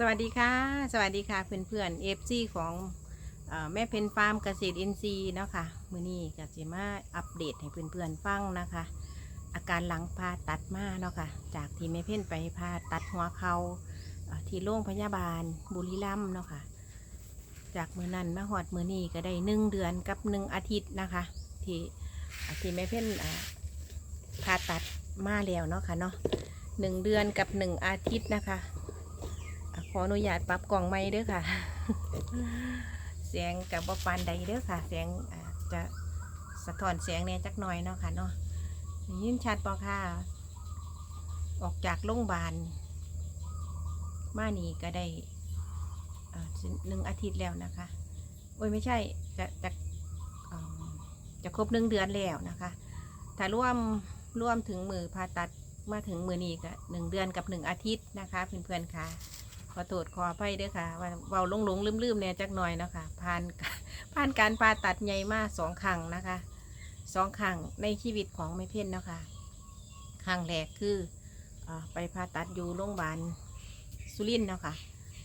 สวัสดีค่ะ สวัสดีค่ะเพื่อนๆเอฟซีของอแม่เพนฟาร์มเกษตรอินทรีย์เนาะค่ะมือนี้ก็จะมาอัปเดตให้เพื่อนๆฟังนะคะ อาการหลังผ่าตัดมาเนาะค่ะ จากที่แม่เพนไปผ่าตัดหัวเขาเอ่อที่โรงพยาบาลบุรีรัมย์เนาะค่ะ จากมือนั้นมาหอดมือนี้ก็ได้หนึ่งเดือนกับหนึ่งอาทิตย์นะคะ ที่ที่แม่เพนผ่าตัดมาแล้วเนาะค่ะเนาะหนึ่งเดือนกับหนึ่งอาทิตย์นะคะ อะขออนุญาตปรับกล่องไม้เด้อค่ะ เสียงกับบปานใดเด้อค่ะ เสียงจะสะท้อนเสียงแหน่ยจักหน่อยเนาะค่ะเนาะยินชัดปอค่ะ ออกจากโรงพยาบาลมานี่ก็ได้หนึ่งอาทิตย์แล้วนะคะ โอ้ยไม่ใช่จะจะจะครบหนึ่งเดือนแล้วนะคะ ถ้าร่วมร่วมถึงมือผ่าตัดมาถึงมือนี้ก็หนึ่งเดือนกับหนึ่งอาทิตย์นะคะเพื่อนๆค่ะ อโทษขออภัยด้วยค่ะ ว่าเบาลงลงลืมลืมเนี่ยจักหน่อยเนาะคะผ่านผ่านการผ่าตัดใหญ่มากสองครั้งนะคะสองครั้งในชีวิตของไม่เพ่นเนาะคะครั้งแรกคืออไปผ่าตัดอยู่โรงพยาบาลสุรินทร์เนาะค่ะ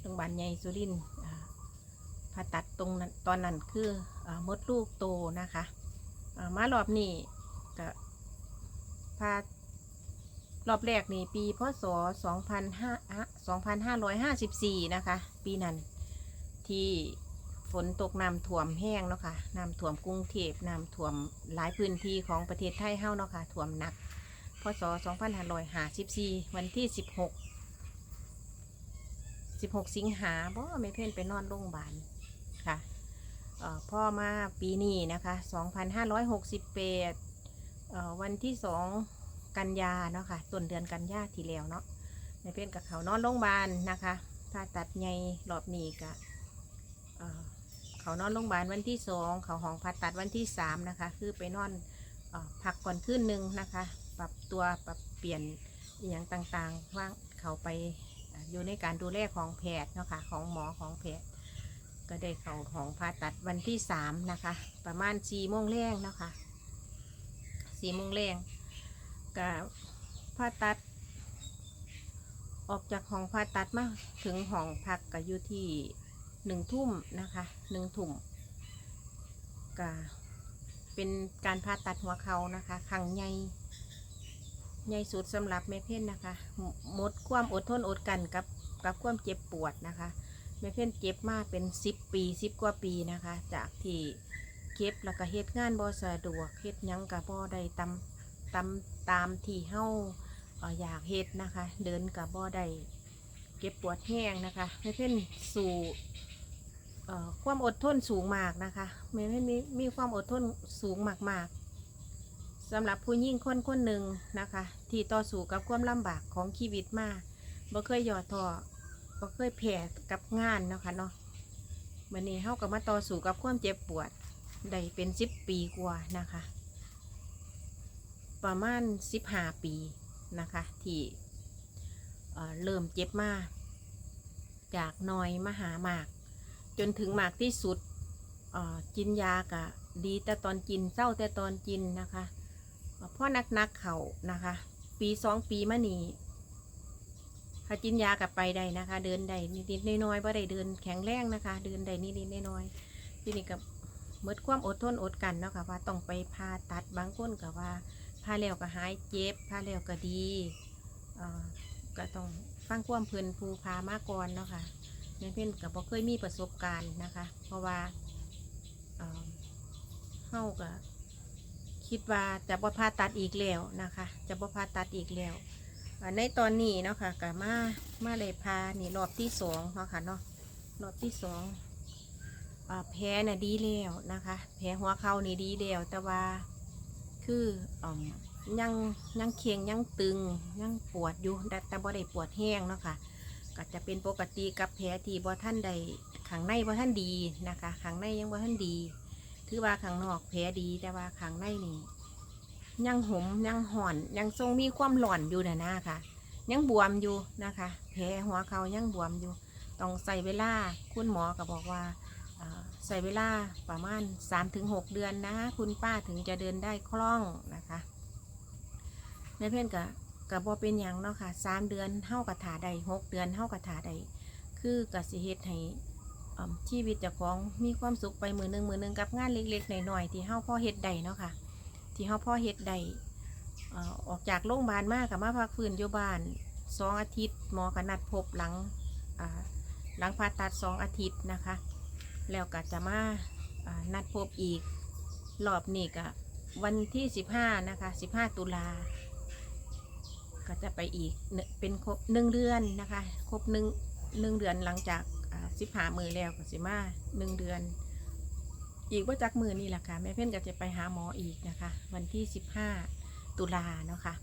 โรงพยาบาลใหญ่สุรินทร์ผ่าตัดตรงนั้นตอนนั้นคืออมดลูกโตนะคะมารอบนี้ก็ผ่า รอบแรกนี่ปีพศ2554 นะคะ ปีนั้นที่ฝนตกน้ำท่วมแห้งเนาะค่ะน้ำท่วมกรุงเทพน้ำท่วมหลายพื้นที่ของประเทศไทยเฮาเนาะค่ะท่วมหนัก พศ 2554 วันที่ 16 16 สิงหาบ่ไม่เพ่นไปนอนโรงพยาบาลค่ะพ่อมาปีนี้นะคะ 2568วันที่ 2 กันยาเนาะค่ะต้นเดือนกันยาที่แล้วเนาะไม่เพ่นกับเขานอนโรงพยาบาลนะคะถ้าตัดใหญ่รอบนี้ก็เเขานอนโรงพยาบาลวันที่สองเขาห้องผ่าตัดวันที่สามนะคะ คือไปนอนอพักก่อนคืนหนึ่งนะคะ ปรับตัวปรับเปลี่ยนอย่างต่างๆว่างเขาไปอยู่ในการดูแลของแพทย์เนาะค่ะของหมอของแพทย์ก็ได้เขาห้องผ่าตัดวันที่สามนะคะ ประมาณสี่โมงแรงเนาะค่ะสี่โมงแรง กับผ่าตัด ออกจากห้องผ่าตัดมาถึงห้องพักก็อยู่ที่หนึ่งทุ่มนะคะหนึ่งทุ่มก็เป็นการผ่าตัดหัวเขานะคะครั้งใหญ่ใหญ่สุดสำหรับแม่เพ่นนะคะหมดความอดทนอดกันกับกับความเจ็บปวดนะคะแม่เพ่นเจ็บมากเป็นสิบปีสิบกว่าปีนะคะ จากที่เก็บแล้วก็เฮ็ดงานบ่สะดวกเฮ็ดยังกับบ่ได้ตำ ตามตามที่เฮาเอ่ออยากเฮ็ดนะคะ เดินกับบ่ได้เก็บปวดแห้งนะคะไม่เพ่นสู่ความอดทนสูงมากนะคะไม่เพ่นมีมีความอดทนสูงมากๆสำหรับผู้หญิงคนคนหนึ่งนะคะ ที่ต่อสู้กับความลำบากของชีวิตมาบ่เคยหย่อท้อบ่เคยแพ้กับงานนะคะเนาะวันนี้เฮาก็มาต่อสู้กับความเจ็บปวดได้เป็นสิบปีกว่านะคะ ประมาณ 15 ปีนะคะ ที่เอ่อเริ่มเจ็บมากจากน้อยมาหามาก จนถึงมากที่สุดกินยากะดีแต่ตอนกินเศร้าแต่ตอนกินนะคะเอ่อเพราะนักเขานะคะ ปีสองปีมานี้ถ้ากินยากับไปได้นะคะ เดินได้นิดๆน้อยๆว่าได้เดินแข็งแรงนะคะ เดินได้นิดๆน้อยๆที่นี่กับเมื่อความอดทนอดกันเนาะค่ะว่าต้องไปผ่าตัดบางคนกับว่า พาแล้วก็หายเจ็บพาแล้วก็ดีก็ต้องฟังความเพิ่นภูพามาก่อนเนาะค่ะแม่เพื่อนกับบ่เคยมีประสบการณ์นะคะ เพราะว่าเฮาก็คิดว่าจะบ่พาตัดอีกแล้วนะคะ จะบ่พาตัดอีกแล้วในตอนนี้เนาะค่ะก็มามาเลยพานี่รอบที่สองเนาะค่ะเนาะรอบที่สองอแผลน่ะดีแล้วนะคะ แผลหัวเข่านี่ดีแล้วแต่ว่า คืออ่อมยังยังเคียงยังตึงยังปวดอยู่แต่แต่บ่ได้ปวดแห้งเนาะค่ะก็จะเป็นปกติกับแผลที่บ่ท่านใดข้างในบ่ท่านดีนะคะข้างในยังบ่ท่านดี ถือว่าข้างนอกแผลดีแต่ว่าข้างในนี่ยังหมยังห่อนยังทรงมีความหล่อนอยู่นะนะค่ะยังบวมอยู่นะคะ แผลหัวเขายังบวมอยู่ ต้องใส่เวลาคุณหมอก็บอกว่า ใส่เวลาประมาณ 3-6 เดือนนะคุณป้าถึงจะเดินได้คล่องนะคะในเพื่อนกับกับบอเป็นอย่างเนาะค่ะสามเดือนเท่ากับถาใดหกเดือนเท่ากับถาใดคือกสิเฮ็ดให้ชีวิตเจ้าของมีความสุขไปมือหนึงมือหนึงกับงานเล็กๆหน่อยๆที่เฮาพ่อเฮ็ดได้เนาะค่ะที่เฮาพ่อเฮ็ดได้ออกจากโรงพยาบาลมากกับมาพักฟื้นอยู่บ้านสองอาทิตย์หมอกนัดพบหลังหลังผ่าตัดสองอาทิตย์นะคะ แล้วก็จะมาานัดพบอีกรอบนี้ก็วันที่ 15 นะคะ 15 ตุลา ก็จะไปอีกเป็นครบหนึ่งเดือนนะคะ ครบหนึ่งหนึ่งเดือนหลังจากสิบหามือแล้วก็สิมาหนึ่งเดือน อีกว่าจักมือนี่แหละค่ะแม่เพ่นก็จะไปหาหมออีกนะคะ วันที่สิบห้าตุลาเนาะค่ะ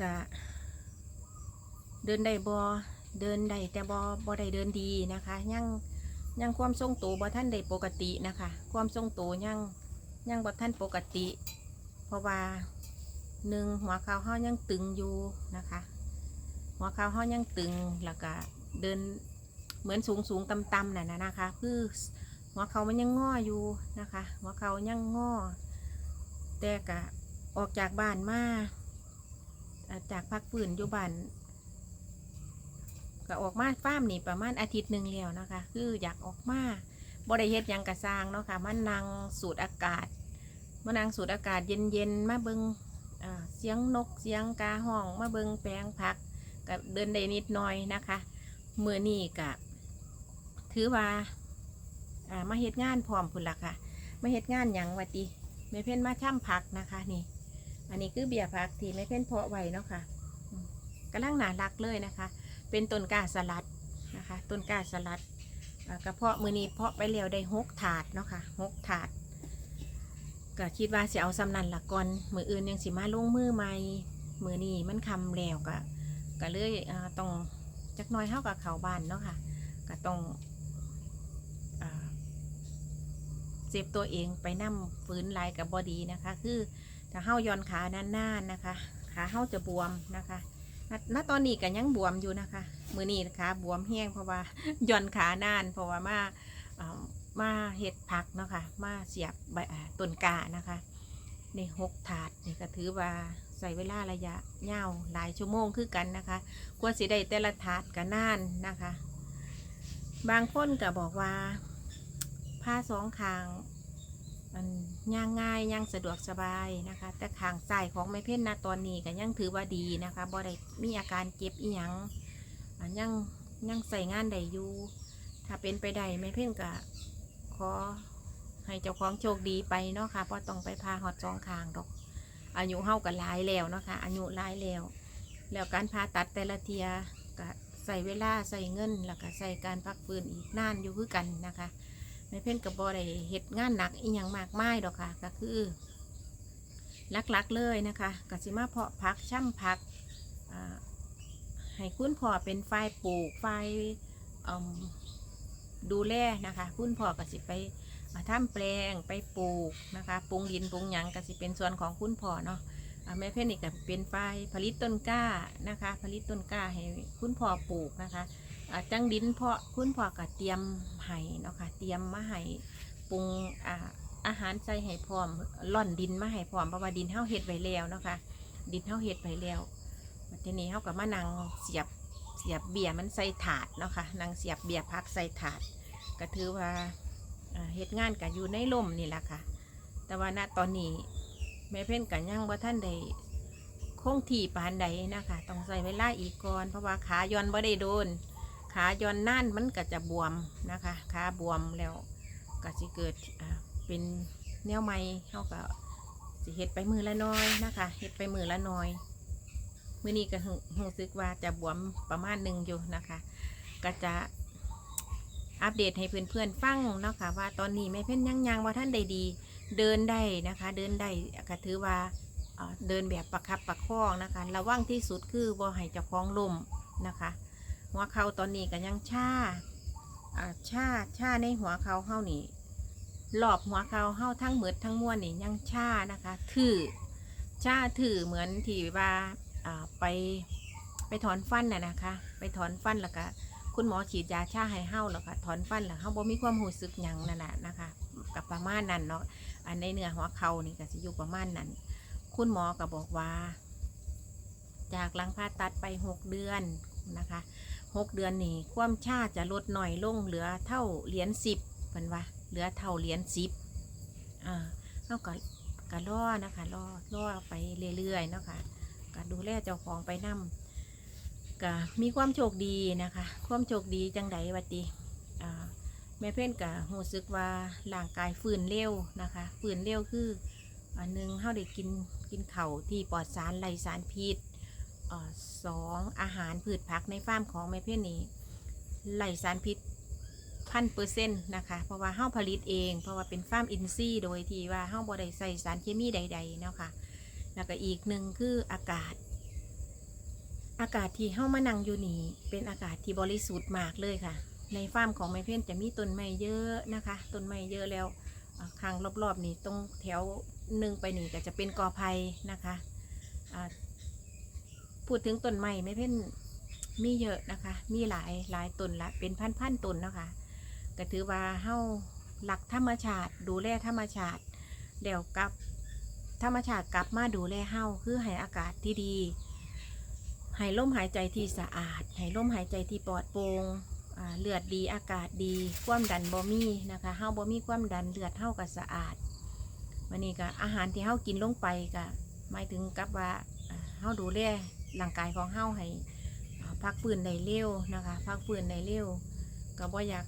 ก็เดินได้บอเดินได้แต่บอบอได้เดินดีนะคะยัง ยังความทรงตัวบอท่านได้ปกตินะคะ ความทรงตัวยังยังบอท่านปกติ เพราะว่าหนึ่งหัวเข่าเฮายังตึงอยู่นะคะ หัวเข่าเฮายังตึงแล้วก็เดินเหมือนสูงสูงต่ำต่ำน่ะนะนะคะคือหัวเข่ามันยังงออยู่นะคะ หัวเข่ายังงอแต่ก็ออกจากบ้านมาอ่าจากพักฟื้นอยู่บ้าน ก็ออกมาฟ้าร์มนี่ประมาณอาทิตย์หนึ่งแล้วนะคะ คืออยากออกมาบริเฮ็ดยังกระซางเนาะค่ะมันนั่งสูดอากาศมานั่งสูดอากาศเย็นๆ มาเบิงเสียงนกเสียงกาห้อง มาเบิงแปลงผักก็เดินได้นิดหน่อยนะคะเมื่อนี้ก็ถือว่ามาเฮ็ดงานพร้อมพุ่นละค่ะ มาเฮ็ดงานหยังวะติแม่เพ่นมาช่ำผักนะคะนี่ อันนี้คือเบียร์ผักที่แม่เพ่นเพาะไว้เนาะค่ะอืมกำลังหนารักเลยนะคะ เป็นต้นกาสลัดนะคะต้นกาสลัดกระเพาะมือนี้เพาะไปแล้วได้หกถาดเนาะค่ะหกถาดก็คิดว่าสิเอาสำนันละก่อนมืออื่นยังสิมาลงมือใหม่มือนี้มันคำแล้วก็ก็เลยต้องจักน้อยเท่ากับเขาบ้านเนาะค่ะก็ต้องอ่าเซฟตัวเองไปนั่มฝืนลายกับบอดีนะคะ คือถ้าเฮาย่อนขานานๆนะคะขาเฮาจะบวมนะคะ ณตอนนี้ก็ยังบวมอยู่นะคะ มือนี้ขาบวมแห้งเพราะว่าย่อนขานานเพราะว่ามาามาเห็ดผักเนาะค่ะมาเสียบใบอ่าต้นกานะคะในหกถาดนี่ก็ถือว่าใส่เวลาระยะยาวหลายชั่วโมงคือกันนะคะกว่าสิได้แต่ละถาดก็นานนะคะ บางคนก็บอกว่าผ้าสองขาง มันย่างง่ายย่างสะดวกสบายนะคะ แต่ขางใส่ของไม่เพ่นนะตอนนี้ก็ยังถือว่าดีนะคะบ่ได้มีอาการเจ็บอีหยังอะยังยังใส่งานได้อยู่ถ้าเป็นไปได้ไม่เพ่นก็ขอให้เจ้าของโชคดีไปเนาะค่ะเพราะต้องไปพาหอดสองขางดอกอายุเฮาก็หลายแล้วเนาะคะอายุหลายแล้ว แล้วการผ่าตัดแต่ละเทียก็ใส่เวลาใส่เงินแล้วก็ใส่การพักฟื้นอีกนานอยู่คือกันนะคะ ในเพ่นกับบอได้เฮ็ดงานหนักอีหยังมากมายดอกค่ะ ก็คือลักๆเลยนะคะกสิมาเพาะพักช่ำพักให้คุณพ่อเป็นฝ่ายปลูกฝ่ายดูแลนะคะ คุณพ่อก็สิไปอ่าแปลงไปปลูกนะคะปรุงดินปรุงหยังก็สิเป็นส่วนของคุณพ่อเนาะแม่เพ่นนี่ก็เป็นฝ่ายผลิตต้นกล้านะคะ ผลิตต้นกล้าให้คุณพ่อปลูกนะคะ จังดินเพาะคุณพ่อก็เตรียมให้เนาะค่ะเตรียมมาให้ปรุงอ่าอาหารใส่ให้พร้อมล่อนดินมาให้พร้อมเพราะว่าดินเฮาเฮ็ดไว้แล้วเนาะค่ะดินเฮาเฮ็ดไว้แล้วทีนี้เฮาก็มานั่งเสียบเสียบเบียร์มันใส่ถาดเนาะค่ะนั่งเสียบเบียร์พักใส่ถาด ก็ถือว่าเฮ็ดงานกันอยู่ในลมนี่แหละค่ะ แต่ว่าณตอนนี้แม่เพ่นกันยังว่าท่านใดคงที่ปานใดนะคะ ต้องใส่เวลาอีกก่อน เพราะว่าขาย้อนบ่ได้โดน ขาย้อนน่านมันก็จะบวมนะคะขาบวมแล้วก็สิเกิดเป็นแนวใหม่เขาก็สิเฮ็ดไปมือละน้อยนะคะเฮ็ดไปมือละน้อยมื้อนี้ก็รู้สึกว่าจะบวมประมาณหนึ่งอยู่นะคะ ก็จะอัปเดตให้เพื่อนๆฟังเนาะค่ะว่าตอนนี้แม่เพ่นยังยังว่าท่านใดดี เดินได้นะคะ เดินได้ก็ถือว่าเอ่อเดินแบบประคับประคองนะคะ ระวังที่สุดคือบ่ให้เจ้าของลมนะคะ หัวเข่าตอนนี้ก็ยังชาอ่าชาชาในหัวเข่าเฮานี่รอบหัวเข่าเฮาทั้งหมดทั้งมวลนี่ยังชานะคะ ถือชาถือเหมือนที่ว่าอ่าไปไปถอนฟันน่ะนะคะ ไปถอนฟันแล้วก็คุณหมอฉีดยาชาให้เฮาแล้วก็ถอนฟันแล้วเฮาบ่มีความรู้สึกหยังนั่นน่ะนะคะกับประมาณนั้นเนาะอันในเนื้อหัวเข่านี่ก็สิอยู่ประมาณนั้น คุณหมอก็บอกว่า จากหลังผ่าตัดไปหกเดือนนะคะ หกเดือนนี่ความชาจะลดหน่อยลงเหลือเท่าเหรียญสิบเป็นว่าเหลือเท่าเหรียญสิบอ่าเท่ากับกะล่อนะคะล่อล่อไปเรื่อยๆเนาะคะก็ดูแลเจ้าของไปนำก็มีความโชคดีนะคะ ความโชคดีจังไดวะติอ่าแม่เพ่นก็รู้สึกว่าร่างกายฟื้นเร็วนะคะฟื้นเร็วคืออันหนึงเฮาได้กินกินเข่าที่ปลอดสารไรสารพิษ สองอาหารพืชผักในฟาร์มของแม่เพ่นนี่ไล่สารพิษพันเปอร์เซ็นต์นะคะ เพราะว่าเฮ้าผลิตเอง เพราะว่าเป็นฟาร์มอินทรีย์โดยที่ว่าเฮ้าบ่ได้ใส่สารเคมีใดๆเนาะค่ะแล้วก็อีกหนึ่งคืออากาศ อากาศที่เฮ้ามานั่งอยู่นี่เป็นอากาศที่บริสุทธิ์มากเลยค่ะ ในฟาร์มของแม่เพ่นจะมีต้นไม้เยอะนะคะต้นไม้เยอะแล้วอ่าข้างรอบๆนี่ตรงแถวหนึ่งไปนี่ก็จะเป็นกอไผ่นะคะ พูดถึงต้นไม้ไม่เพ่นมีเยอะนะคะ มีหลายหลายต้นละเป็นพันพันๆต้นนะคะก็ถือว่าเฮาหลักธรรมชาติ ดูแลธรรมชาติเดี๋ยวกลับ ธรรมชาติกลับมาดูแลเฮาคือให้อากาศที่ดีให้ลมหายใจที่สะอาดให้ลมหายใจที่ปลอดโปร่งอ่าเลือดดีอากาศดี ความดันบ่มีนะคะเฮาบ่มีความดันเลือดเฮาก็สะอาดวันนี้ก็อาหารที่เฮากินลงไปก็หมายถึงกับว่าอ่าเฮาดูแล ร่างกายของเฮาให้พักฟื้นในเร็วนะคะพักฟื้นในเร็วก็บ่อยาก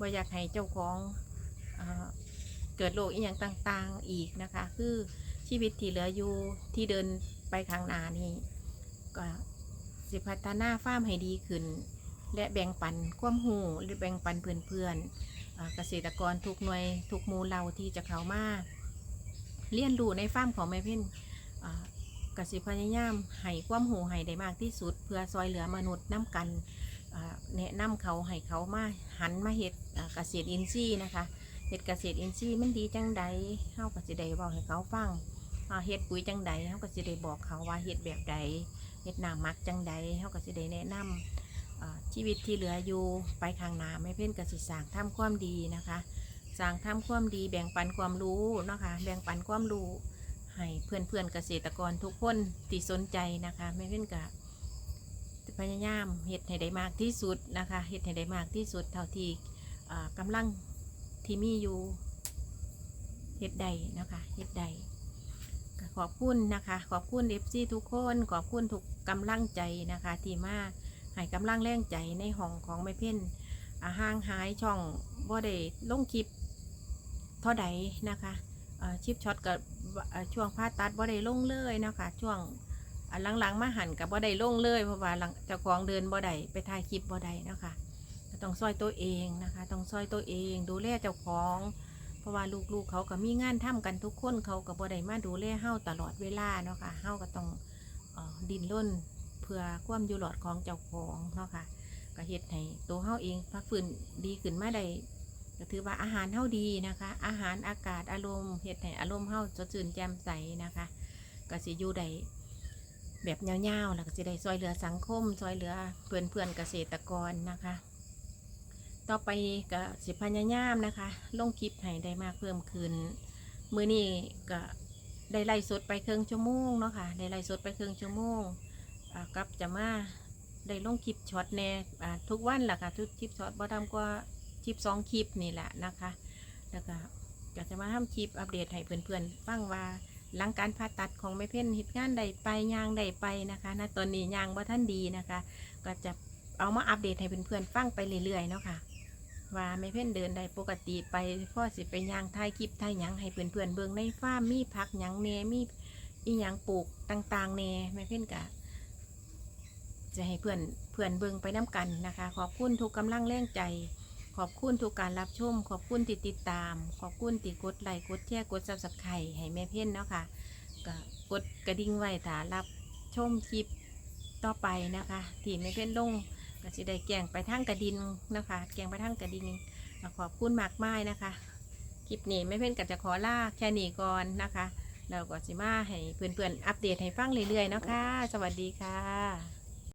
บ่อยากให้เจ้าของเกิดโรคอีหยังต่างๆอีกนะคะ คือชีวิตที่เหลืออยู่ที่เดินไปข้างหน้านี่ก็สิพัฒนาฟาร์มให้ดีขึ้น และแบ่งปันความหูหรือแบ่งปันเพื่อนๆเกษตรกรทุกหน่วย ทุกหมู่เหล่าที่จะเข้ามาเรียนรู้ในฟาร์มของแม่เพ่นอ่ กสิพยายามให้ความหูให้ได้มากที่สุด เพื่อซอยเหลือมนุษย์น้ำกันแนะนำเขาให้เขามาหันมาเฮ็ดเกษตรอินทรีย์นะคะเฮ็ดเกษตรอินทรีย์มันดีจังใดเฮาก็สิได้บอกให้เขาฟังเฮ็ดปุ๋ยจังใดเฮาก็สิได้บอกเขาว่าเฮ็ดแบบใดเฮ็ดน้ำหมักจังใดเฮาก็สิได้แนะนำอ่าชีวิตที่เหลืออยู่ไปข้างหน้าไม่เพ่นกสิสางทำความดีนะคะสางทำความดีแบ่งปันความรู้นะคะแบ่งปันความรู้ ให้เพื่อนเพื่อนๆเกษตรกรทุกคนที่สนใจนะคะไม่เพ่นกะพยายามเฮ็ดให้ได้มากที่สุดนะคะเฮ็ดให้ได้มากที่สุดเท่าที่อ่ากำลังที่มีอยู่เฮ็ดใดนะคะเฮ็ดใดขอบคุณนะคะ ขอบคุณเอฟซีทุกคน ขอบคุณทุกกำลังใจนะคะ ที่มาให้กำลังแรงใจในห้องของไม่เพ่นห่างหายช่องบ่ได้ลงคลิปเท่าใดนะคะชิปช็อตกับ ช่วงผ่าตัดบ่ได้ลงเลยนะคะช่วงหลังๆมาหันกับบ่ได้ลงเลยเพราะว่าเจ้าของเดินบ่ได้ไปถ่ายคลิปบ่ได้นะคะต้องซอยตัวเองนะคะ ต้องซอยตัวเอง ดูแลเจ้าของ เพราะว่าลูกๆเขาก็มีงานทำกันทุกคนเขาก็บ่ได้มาดูแลเฮาตลอดเวลาเนาะค่ะเฮาก็ต้องออดิ้นรนเพื่อความอยู่รอดของเจ้าของเนาะค่ะก็เฮ็ดให้ตัวเฮาเองพักฟื้นดีขึ้นมาได้ ก็ถือว่าอาหารเท่าดีนะคะ อาหารอากาศอารมณ์เฮ็ดให้อารมณ์เฮาสดชื่นแจ่มใสนะคะก็สิอยู่ได้แบบยาวๆแล้วก็สิได้ซอยเหลือสังคมซอยเหลือเพื่อนเพื่อนๆเกษตรกรนะคะ ต่อไปก็สิพยายามนะคะ ลงคลิปให้ได้มากเพิ่มขึ้นมือนี้ก็ได้ไล่สดไปเครึ่งชั่วโมงเนาะค่ะได้ไล่สดไปเครึ่งชั่วโมงกับจะมาได้ลงคลิปช็อตแน่อ่าทุกวันแหละค่ะทุกคลิปช็อตบ่ทำกว่า คลิปสองคลิปนี่แหละนะคะ แล้วก็ก็จะมาทำคลิปอัปเดตให้เพื่อนๆฟังว่าหลังการผ่าตัดของไม่เพ่นเหตุงานใดไปยางใดไปนะคะณตอนนี้ยางว่าท่านดีนะคะ ก็จะเอามาอัปเดตให้เพื่อนๆฟังไปเรื่อยๆเนาะค่ะว่าไม่เพ่นเดินได้ปกติไปพ่อสิไปยางถ่ายคลิปถ่ายยังให้เพื่อนๆเบิ่งในฟ้าร์มมีผักยังเนมีอีหยังปลูกต่างๆเนไม่เพ่นกะจะให้เพื่อนเพื่อนเบิ่งไปน้ำกันนะคะ ขอบคุณทุกกำลังแรงใจ ขอบคุณทุกการรับชม ขอบคุณที่ติดตาม ขอบคุณที่กดไลค์กดแชร์กดซับสไครต์ให้แม่เพ่นเนาะค่ะก็กดกระดิ่งไว้ถ้ารับชมคลิปต่อไปนะคะที่แม่เพ่นลงก็จะได้แกงไปทางกระดิ่งนะคะ แกงไปทางกระดิ่งก็ขอบคุณมากมายนะคะคลิปนี้แม่เพ่นก็จะขอลาแค่นี้ก่อนนะคะแล้วก็สิมาให้เพื่อนๆอัปเดตให้ฟังเรื่อยๆเนาะคะสวัสดีค่ะ